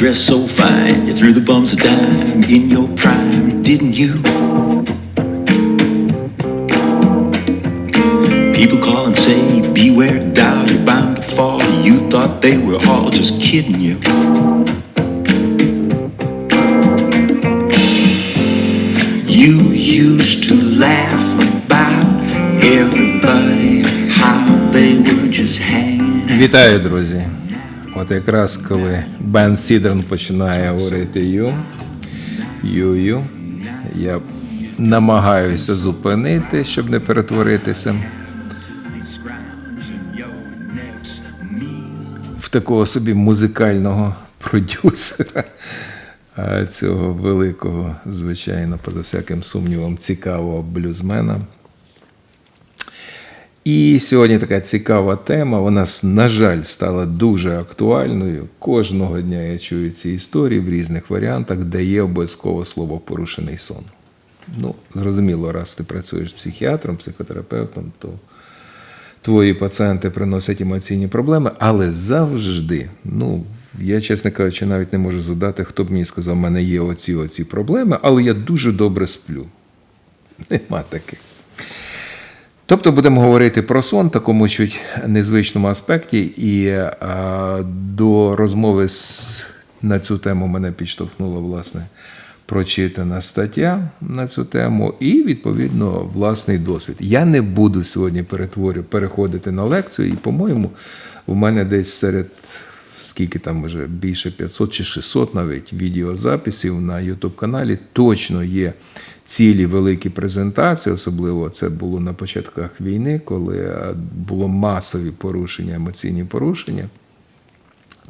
dressed so fine, you threw the bums a dime in your prime, didn't you? People call and say, beware doll, you're bound to fall. You thought they were all just kidding you. You used to laugh about everybody, how they were just hanging. Вітаю, друзі! От якраз коли Бен Сідрен починає говорити ю, ю-ю, я намагаюся зупинити, щоб не перетворитися в такого собі музикального продюсера. А, цього великого, звичайно, поза всяким сумнівом, цікавого блюзмена. І сьогодні така цікава тема. Вона, на жаль, стала дуже актуальною. Кожного дня я чую ці історії в різних варіантах, де є обов'язково слово порушений сон. Ну, зрозуміло, раз ти працюєш психіатром, психотерапевтом, то твої пацієнти приносять емоційні проблеми, але завжди, ну, я, чесно кажучи, навіть не можу задати, хто б мені сказав, в мене є оці оці проблеми, але я дуже добре сплю. Нема таких. Тобто будемо говорити про сон, такому чуть незвичному аспекті, і а, до розмови з, на цю тему мене підштовхнула власне прочитана стаття на цю тему, і відповідно власний досвід. Я не буду сьогодні перетворю, переходити на лекцію, і, по-моєму, у мене десь серед скільки там вже більше 500 чи 600 навіть відеозаписів на YouTube каналі точно є цілі великі презентації, особливо це було на початках війни, коли е, було масові порушення, емоційні порушення.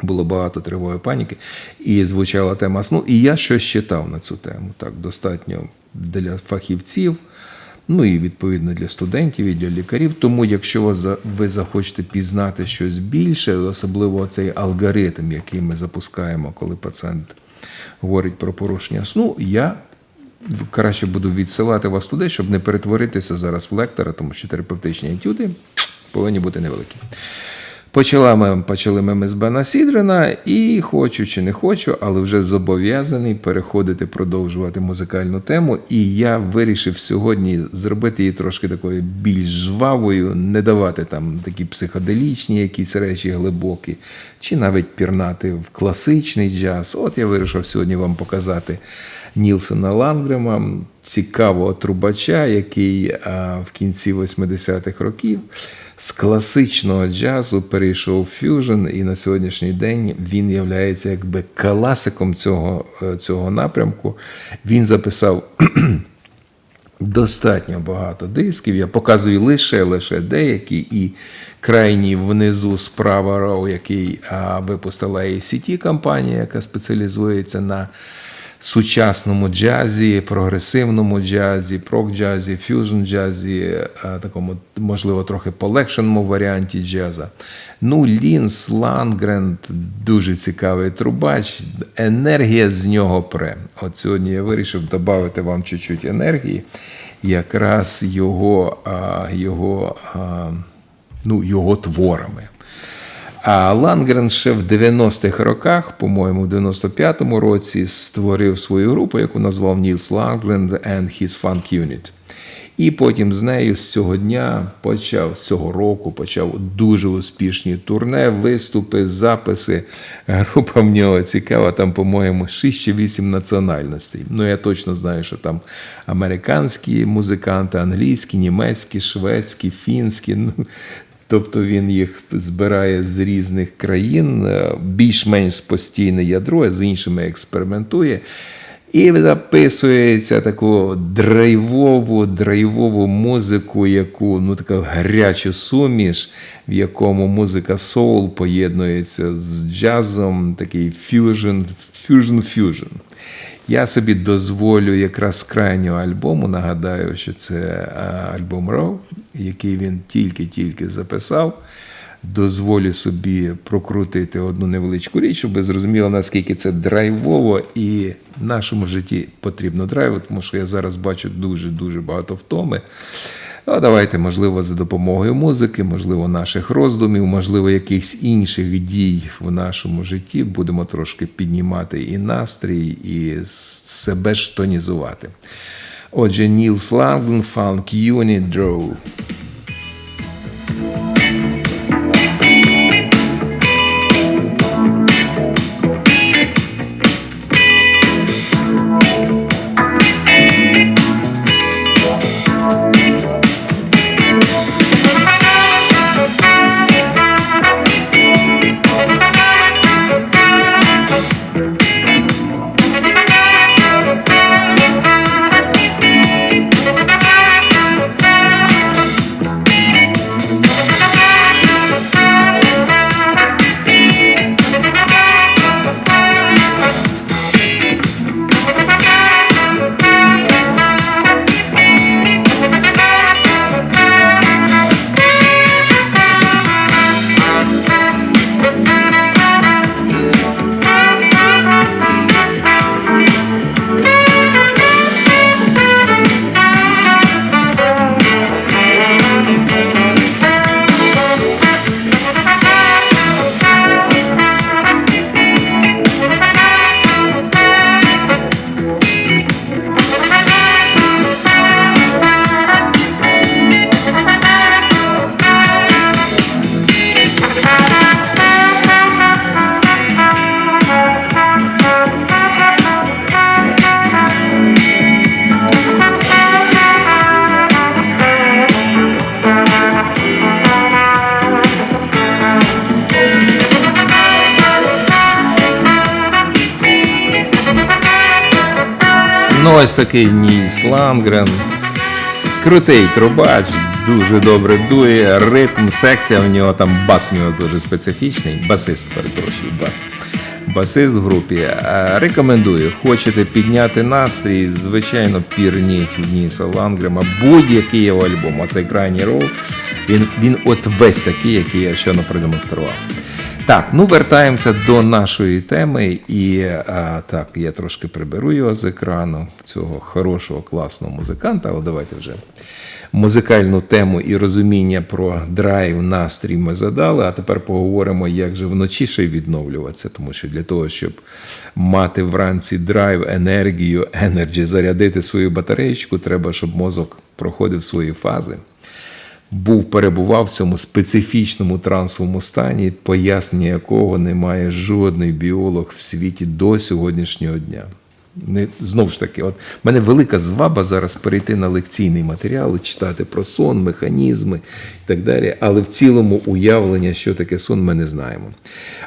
Було багато тривоги паніки, і звучала тема сну. І я щось читав на цю тему. Так, достатньо для фахівців, ну і відповідно для студентів і для лікарів. Тому, якщо ви захочете пізнати щось більше, особливо цей алгоритм, який ми запускаємо, коли пацієнт говорить про порушення сну, я краще буду відсилати вас туди, щоб не перетворитися зараз в лектора, тому що терапевтичні етюди повинні бути невеликі. Почала ми, почали ми з Бена Сідрена, і хочу чи не хочу, але вже зобов'язаний переходити, продовжувати музикальну тему. І я вирішив сьогодні зробити її трошки такою більш жвавою, не давати там такі психоделічні якісь речі глибокі, чи навіть пірнати в класичний джаз. От я вирішив сьогодні вам показати Нілсона Лангрема, цікавого трубача, який а, в кінці 80-х років з класичного джазу перейшов фюжн, і на сьогоднішній день він є якби класиком цього, е, цього напрямку. Він записав. Достатньо багато дисків. Я показую лише лише деякі, і крайній внизу справа роу, який а, випустила ACT компанія, яка спеціалізується на сучасному джазі, прогресивному джазі, прок-джазі, фьюжн-джазі, такому, можливо, трохи полегшеному варіанті джаза. Ну, Лінс Лангрен дуже цікавий трубач, енергія з нього пре. От сьогодні я вирішив додати вам чуть-чуть енергії, якраз його, його, ну, його творами. А Лангрен ще в 90-х роках, по-моєму, в 95-му році створив свою групу, яку назвав Нілс Лангрен and His Funk Unit. І потім з нею з цього дня почав з цього року почав дуже успішні турне, виступи, записи. Група в нього цікава, там, по-моєму, 6 чи 8 національностей. Ну, я точно знаю, що там американські музиканти, англійські, німецькі, шведські, фінські. Ну, Тобто він їх збирає з різних країн, е, більш-менш постійне ядро, а з іншими експериментує. І записується таку драйвову драйвову музику, яку ну така гарячу суміш, в якому музика соул поєднується з джазом, такий фюжн, фюжн-фюжн. Я собі дозволю якраз крайнього альбому. Нагадаю, що це альбом Роу, який він тільки-тільки записав. Дозволю собі прокрутити одну невеличку річ, щоб ви зрозуміли, наскільки це драйвово, і в нашому житті потрібно драйву, тому що я зараз бачу дуже-дуже багато втоми. А давайте, можливо, за допомогою музики, можливо, наших роздумів, можливо, якихось інших дій в нашому житті будемо трошки піднімати і настрій, і себе ж тонізувати. Отже, Ніл Сланген, Фанк Юні Draw. Ну, ось такий Нільс Лангрен. Крутий трубач, дуже добре дує, ритм, секція в нього там бас у нього дуже специфічний. Басист, перепрошую, бас. Басист в групі. Е, Рекомендую. Хочете підняти настрій, звичайно, пірніть в Ніса Лангрема. Будь-який його альбом. Оцей крайній рол. Він, він от весь такий, який я щойно продемонстрував. Так, ну вертаємося до нашої теми. І а, так, я трошки приберу його з екрану цього хорошого, класного музиканта, але давайте вже музикальну тему і розуміння про драйв, настрій ми задали. А тепер поговоримо, як же вночі ще відновлюватися, тому що для того, щоб мати вранці драйв, енергію, енерджі, зарядити свою батареєчку, треба, щоб мозок проходив свої фази був перебував в цьому специфічному трансовому стані, пояснення якого не має жодний біолог в світі до сьогоднішнього дня. Не, Знову ж таки, от мене велика зваба зараз перейти на лекційний матеріал, і читати про сон, механізми і так далі. Але в цілому уявлення, що таке сон, ми не знаємо.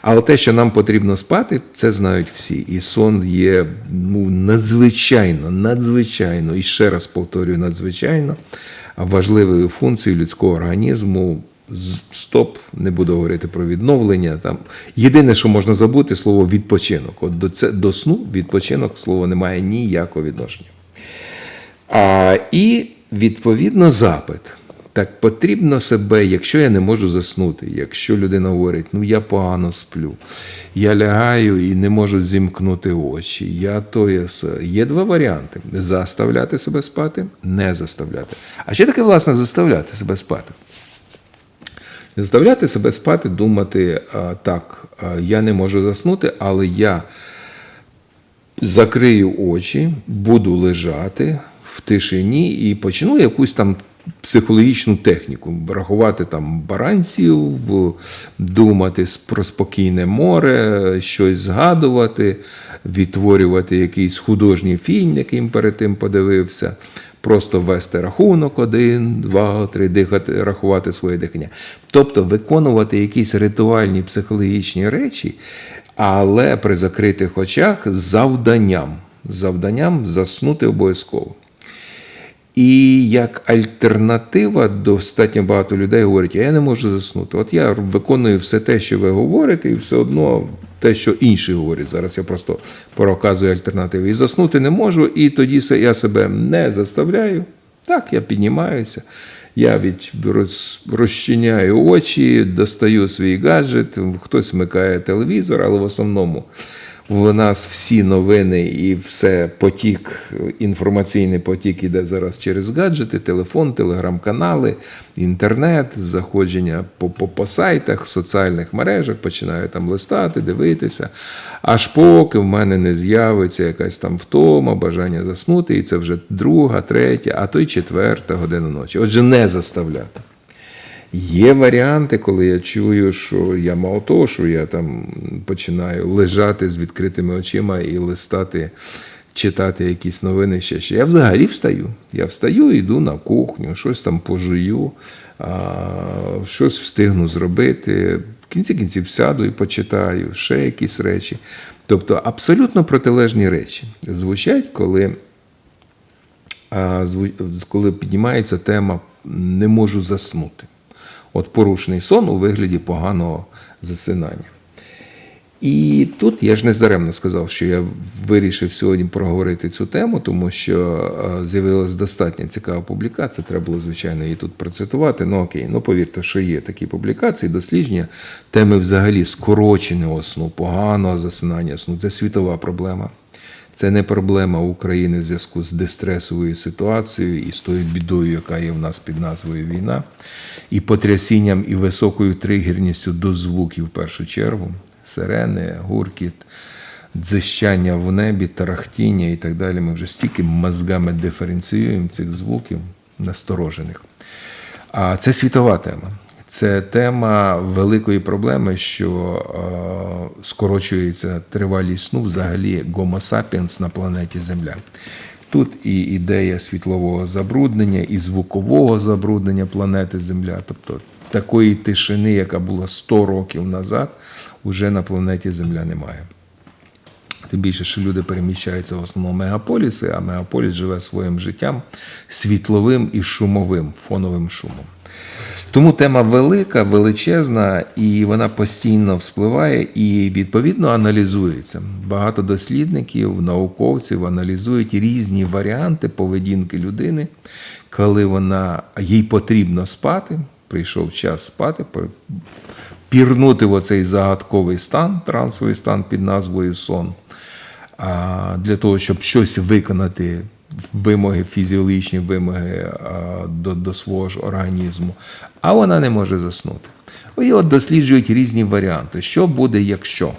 Але те, що нам потрібно спати, це знають всі. І сон є ну, надзвичайно, надзвичайно, і ще раз повторюю, надзвичайно важливою функцією людського організму. Стоп, не буду говорити про відновлення. Там єдине, що можна забути, слово відпочинок. От до це до сну відпочинок слово не має ніякого відношення. А, І відповідно запит. Так потрібно себе, якщо я не можу заснути, якщо людина говорить, ну я погано сплю, я лягаю і не можу зімкнути очі, я то я. Є два варіанти: заставляти себе спати, не заставляти. А що таке, власне, заставляти себе спати? Заставляти себе спати, думати, так, я не можу заснути, але я закрию очі, буду лежати в тишині і почну якусь там психологічну техніку, рахувати там баранців, думати про спокійне море, щось згадувати, відтворювати якийсь художній фільм, яким перед тим подивився. Просто вести рахунок один, два, три, дихати, рахувати своє дихання. Тобто виконувати якісь ритуальні психологічні речі, але при закритих очах завданням. Завданням заснути обов'язково. І як альтернатива достатньо багато людей говорять, я не можу заснути. От я виконую все те, що ви говорите, і все одно те, що інші говорять. Зараз я просто проказую альтернативи. І заснути не можу, і тоді я себе не заставляю. Так, я піднімаюся, я від роз, розчиняю очі, достаю свій гаджет, хтось вмикає телевізор, але в основному в нас всі новини і все потік, інформаційний потік іде зараз через гаджети, телефон, телеграм-канали, інтернет, заходження по, по, по сайтах, соціальних мережах, починаю там листати, дивитися. Аж поки в мене не з'явиться якась там втома, бажання заснути, і це вже друга, третя, а то й четверта година ночі. Отже, не заставляти. Є варіанти, коли я чую, що я мало того, що я там починаю лежати з відкритими очима і листати, читати якісь новини ще ще. Я взагалі встаю. Я встаю, йду на кухню, щось там пожую, щось встигну зробити. В кінці кінців сяду і почитаю, ще якісь речі. Тобто абсолютно протилежні речі звучать, коли коли піднімається тема не можу заснути. От порушений сон у вигляді поганого засинання. І тут я ж не заремно сказав, що я вирішив сьогодні проговорити цю тему, тому що е, з'явилася достатньо цікава публікація. Треба було, звичайно, її тут процитувати. Ну окей, ну повірте, що є такі публікації, дослідження теми взагалі скороченого сну, поганого засинання сну. Це світова проблема. Це не проблема України в зв'язку з дистресовою ситуацією і з тою бідою, яка є в нас під назвою війна, і потрясінням і високою тригерністю до звуків в першу чергу. Сирени, гуркіт, дзищання в небі, тарахтіння і так далі. Ми вже стільки мозгами диференціюємо цих звуків насторожених. А це світова тема. Це тема великої проблеми, що е, скорочується тривалість сну взагалі Гомо сапіенс на планеті Земля. Тут і ідея світлового забруднення, і звукового забруднення планети Земля, тобто такої тишини, яка була 100 років назад, уже на планеті Земля немає. Тим більше, що люди переміщаються в основному мегаполіси, а мегаполіс живе своїм життям світловим і шумовим, фоновим шумом. Тому тема велика, величезна, і вона постійно вспливає і відповідно аналізується. Багато дослідників, науковців аналізують різні варіанти поведінки людини, коли вона їй потрібно спати, прийшов час спати, пірнути в оцей загадковий стан, трансовий стан під назвою сон. Для того, щоб щось виконати, вимоги, фізіологічні вимоги до, до свого ж організму, а вона не може заснути. І от досліджують різні варіанти. Що буде, якщо?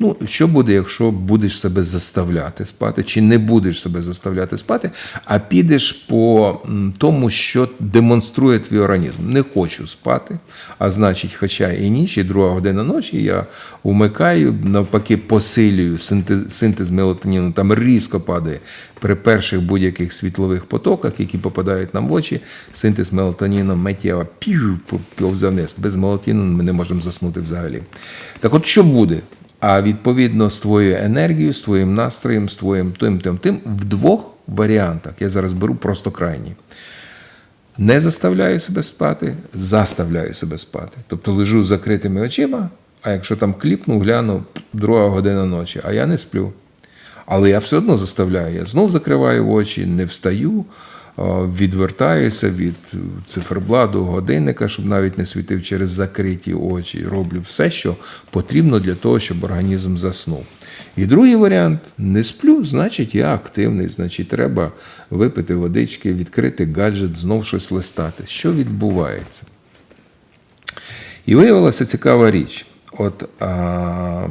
Ну, що буде, якщо будеш себе заставляти спати, чи не будеш себе заставляти спати, а підеш по тому, що демонструє твій організм. Не хочу спати, а значить, хоча і ніч, і друга година ночі, я вмикаю, навпаки, посилюю синтез, синтез мелатоніну, там різко падає при перших будь-яких світлових потоках, які попадають нам в очі, синтез мелатоніну миттєво пів повзе вниз. Без мелатоніну ми не можемо заснути взагалі. Так от що буде? А відповідно з твоєю енергією, з твоїм настроєм, з твоїм тим, тим, тим в двох варіантах. Я зараз беру просто крайні. Не заставляю себе спати, заставляю себе спати. Тобто лежу з закритими очима, а якщо там кліпну, гляну друга година ночі, а я не сплю. Але я все одно заставляю. Я знов закриваю очі, не встаю, відвертаюся від цифербладу годинника, щоб навіть не світив через закриті очі. Роблю все, що потрібно для того, щоб організм заснув. І другий варіант не сплю, значить, я активний, значить, треба випити водички, відкрити гаджет, знов щось листати. Що відбувається? І виявилася цікава річ. От а,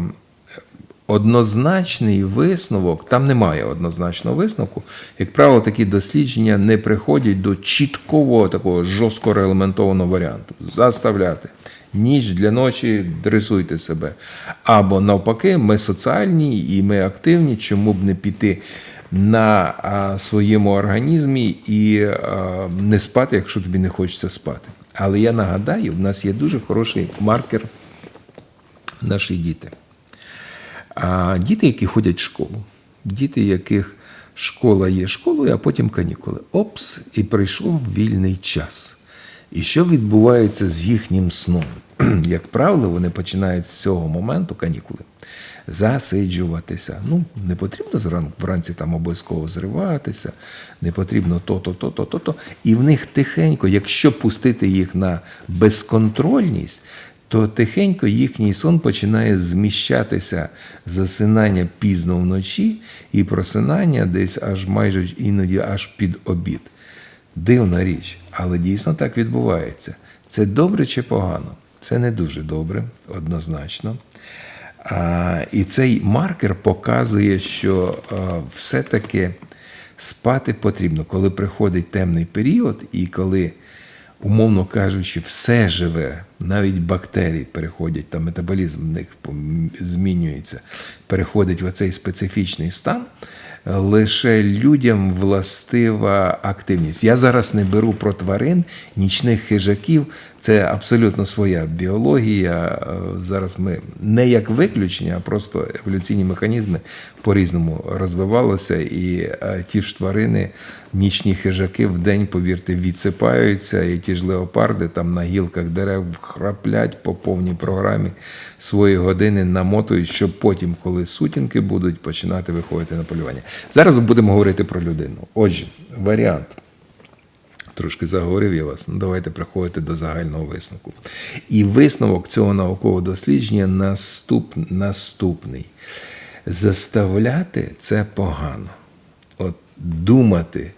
однозначний висновок, там немає однозначного висновку. Як правило, такі дослідження не приходять до чіткого такого жорстко регламентованого варіанту. Заставляти. Ніч для ночі дресуйте себе. Або навпаки, ми соціальні і ми активні, чому б не піти на а, своєму організмі і а, не спати, якщо тобі не хочеться спати. Але я нагадаю, в нас є дуже хороший маркер наші діти. А діти, які ходять в школу, діти, яких школа є школою, а потім канікули. Опс, і прийшов вільний час. І що відбувається з їхнім сном? Як правило, вони починають з цього моменту канікули засиджуватися. Ну, не потрібно зранку вранці там обов'язково зриватися, не потрібно то-то, то-то, то-то. І в них тихенько, якщо пустити їх на безконтрольність, то тихенько їхній сон починає зміщатися засинання пізно вночі і просинання десь аж майже іноді аж під обід. Дивна річ, але дійсно так відбувається. Це добре чи погано? Це не дуже добре, однозначно. А, і цей маркер показує, що все-таки спати потрібно, коли приходить темний період, і коли, умовно кажучи, все живе, навіть бактерії переходять, там метаболізм в них змінюється, переходить в оцей специфічний стан. Лише людям властива активність. Я зараз не беру про тварин, нічних хижаків. Це абсолютно своя біологія. Е, Зараз ми не як виключення, а просто еволюційні механізми по-різному розвивалися, і е, ті ж тварини, нічні хижаки в день, повірте, відсипаються, і ті ж леопарди там на гілках дерев храплять по повній програмі свої години, намотують, щоб потім, коли сутінки будуть, починати виходити на полювання. Зараз будемо говорити про людину. Отже, варіант. Трошки заговорив я вас. Ну, давайте приходити до загального висновку. І висновок цього наукового дослідження наступ, наступний. Заставляти це погано. От думати.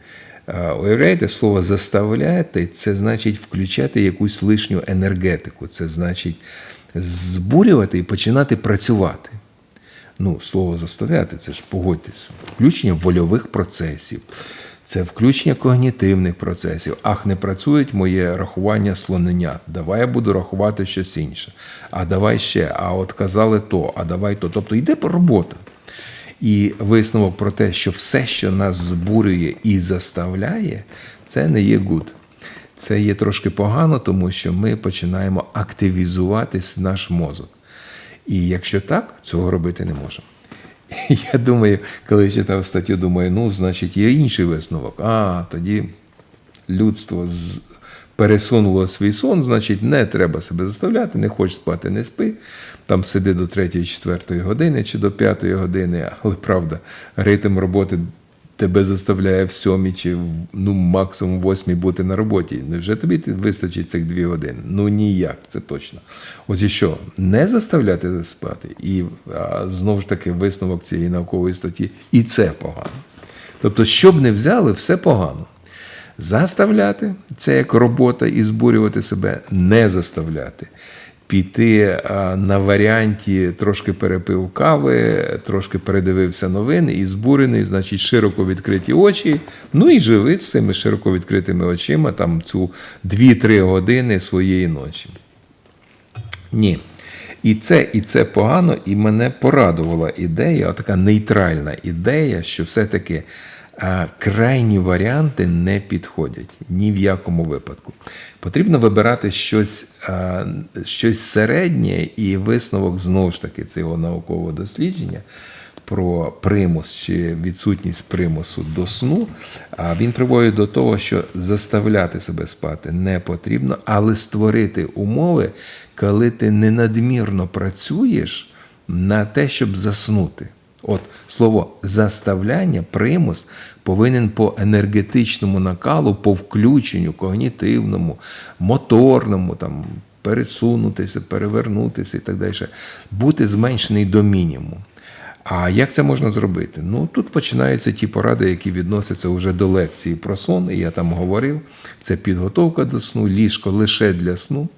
Уявляєте, слово заставляти це значить включати якусь лишню енергетику. Це значить збурювати і починати працювати. Ну, слово заставляти, це ж погодьтесь, включення вольових процесів, це включення когнітивних процесів. Ах, не працюють моє рахування слоненят. Давай я буду рахувати щось інше. А давай ще, а от казали то, а давай то. Тобто йде робота. І висновок про те, що все, що нас збурює і заставляє, це не є гуд. Це є трошки погано, тому що ми починаємо активізуватись наш мозок. І якщо так, цього робити не можемо. Я думаю, коли читав статтю, думаю, ну, значить, є інший висновок. А, тоді людство пересунуло свій сон, значить, не треба себе заставляти, не хочеш спати, не спи. Там сиди до 3-4 години чи до 5 години, але правда, ритм роботи тебе заставляє в сьомій чи ну, максимум восьмій бути на роботі. Невже тобі вистачить цих дві години? Ну ніяк, це точно. От і що, не заставляти спати, і а, знову ж таки висновок цієї наукової статті, і це погано. Тобто, що б не взяли, все погано. Заставляти це як робота і збурювати себе, не заставляти. Піти на варіанті трошки перепив кави, трошки передивився новини і збурений, значить, широко відкриті очі. Ну і живи з цими широко відкритими очима там цю 2-3 години своєї ночі. Ні. І це, і це погано, і мене порадувала ідея, така нейтральна ідея, що все-таки крайні варіанти не підходять ні в якому випадку. Потрібно вибирати щось, щось середнє, і висновок знову ж таки цього наукового дослідження про примус чи відсутність примусу до сну, а він приводить до того, що заставляти себе спати не потрібно, але створити умови, коли ти ненадмірно працюєш на те, щоб заснути. От слово заставляння, примус повинен по енергетичному накалу, по включенню когнітивному, моторному, там, пересунутися, перевернутися і так далі, бути зменшений до мінімуму. А як це можна зробити? Ну тут починаються ті поради, які відносяться вже до лекції про сон. І я там говорив: це підготовка до сну, ліжко лише для сну,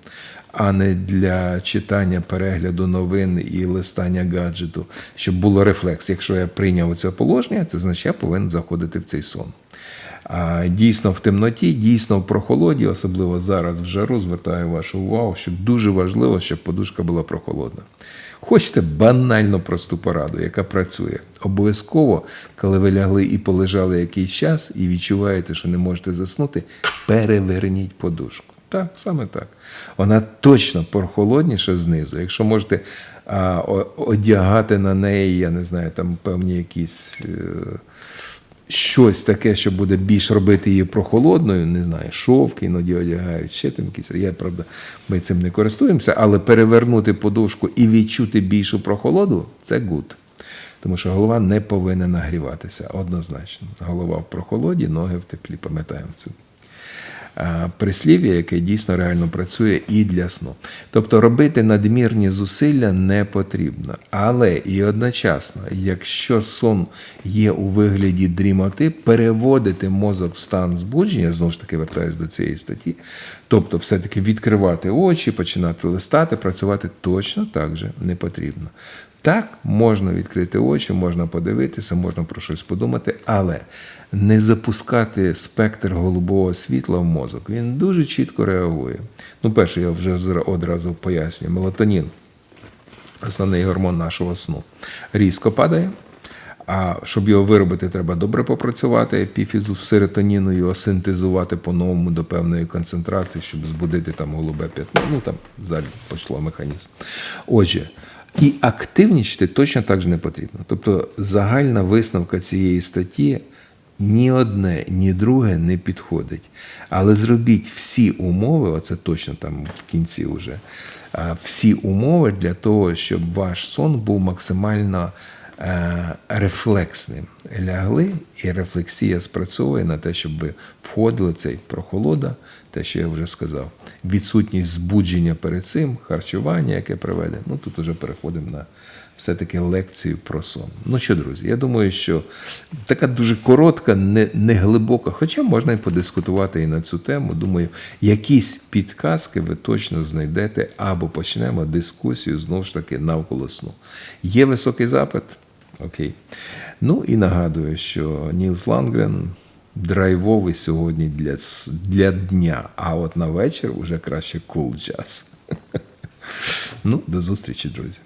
а не для читання, перегляду новин і листання гаджету, щоб було рефлекс. Якщо я прийняв це положення, це значить я повинен заходити в цей сон. А дійсно в темноті, дійсно в прохолоді, особливо зараз в жару, звертаю вашу увагу, що дуже важливо, щоб подушка була прохолодна. Хочете банально просту пораду, яка працює. Обов'язково, коли ви лягли і полежали якийсь час, і відчуваєте, що не можете заснути, переверніть подушку. Так, саме так. Вона точно прохолодніша знизу. Якщо можете а, одягати на неї, я не знаю, там певні якісь. Е, щось таке, що буде більш робити її прохолодною, не знаю, шовки іноді одягають, ще там якісь. Я, правда, ми цим не користуємося, але перевернути подушку і відчути більшу прохолоду це гуд. Тому що голова не повинна нагріватися однозначно. Голова в прохолоді, ноги в теплі, пам'ятаємо цю. Е, прислів'я, яке дійсно реально працює і для сну. Тобто робити надмірні зусилля не потрібно. Але і одночасно, якщо сон є у вигляді дрімоти, переводити мозок в стан збудження, знову ж таки вертаюся до цієї статті, тобто все-таки відкривати очі, починати листати, працювати точно так же не потрібно. Так, можна відкрити очі, можна подивитися, можна про щось подумати, але не запускати спектр голубого світла в мозок. Він дуже чітко реагує. Ну, перше, я вже одразу пояснюю. Мелатонін, основний гормон нашого сну, різко падає. А щоб його виробити, треба добре попрацювати епіфізу з серотоніну, його синтезувати по-новому до певної концентрації, щоб збудити там голубе п'ятно. Ну там залі пішло механізм. Отже, і активнічити точно так же не потрібно. Тобто загальна висновка цієї статті ні одне, ні друге не підходить. Але зробіть всі умови, оце точно там в кінці вже, всі умови для того, щоб ваш сон був максимально рефлексним. Лягли, і рефлексія спрацьовує на те, щоб ви входили цей прохолода, те, що я вже сказав, відсутність збудження перед цим, харчування, яке приведе. Ну тут вже переходимо на все-таки лекцію про сон. Ну що, друзі, я думаю, що така дуже коротка, не, не глибока, хоча можна і подискутувати і на цю тему. Думаю, якісь підказки ви точно знайдете або почнемо дискусію знову ж таки навколо сну. Є високий запит? Окей. Ну і нагадую, що Нілс Лангрен драйвовий сьогодні для, для дня, а от на вечір вже краще кул cool джаз. Ну, до зустрічі, друзі.